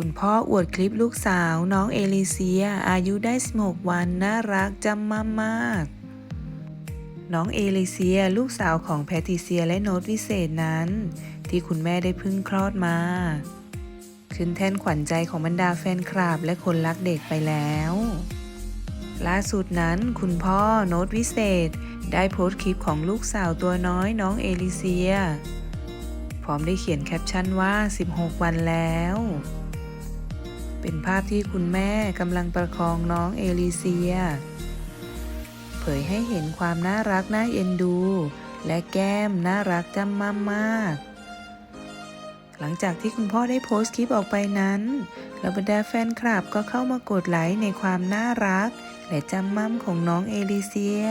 คุณพ่ออวดคลิปลูกสาวน้องเอลิเซีย อายุได้ 16 วัน น่ารักจำมามากน้องเอลิเซีย ลูกสาวของแพทิเซียและโน้ตวิเศษนั้น ที่คุณแม่ได้พิ่งคลอดมา ขึ้นแท่นขวัญใจของบรรดาแฟนคลับและคนรักเด็กไปแล้วล่าสุดนั้นคุณพ่อโน้ตวิเศษ ได้โพสต์คลิปของลูกสาวตัวน้อยน้องเอลิเซีย พร้อมได้เขียนแคปชั่นว่า 16 วันแล้ว เป็นภาพที่คุณแม่กำลังประคองน้องเอลิเซีย เผยให้เห็นความน่ารักน่าเอ็นดู และแก้มน่ารักจำม่ำมาก หลังจากที่คุณพ่อได้โพสต์คลิปออกไปนั้นเหล่าบรรดาแฟนคลับก็เข้ามากดไลค์ในความน่ารัก และจำม่ำของน้องเอลิเซีย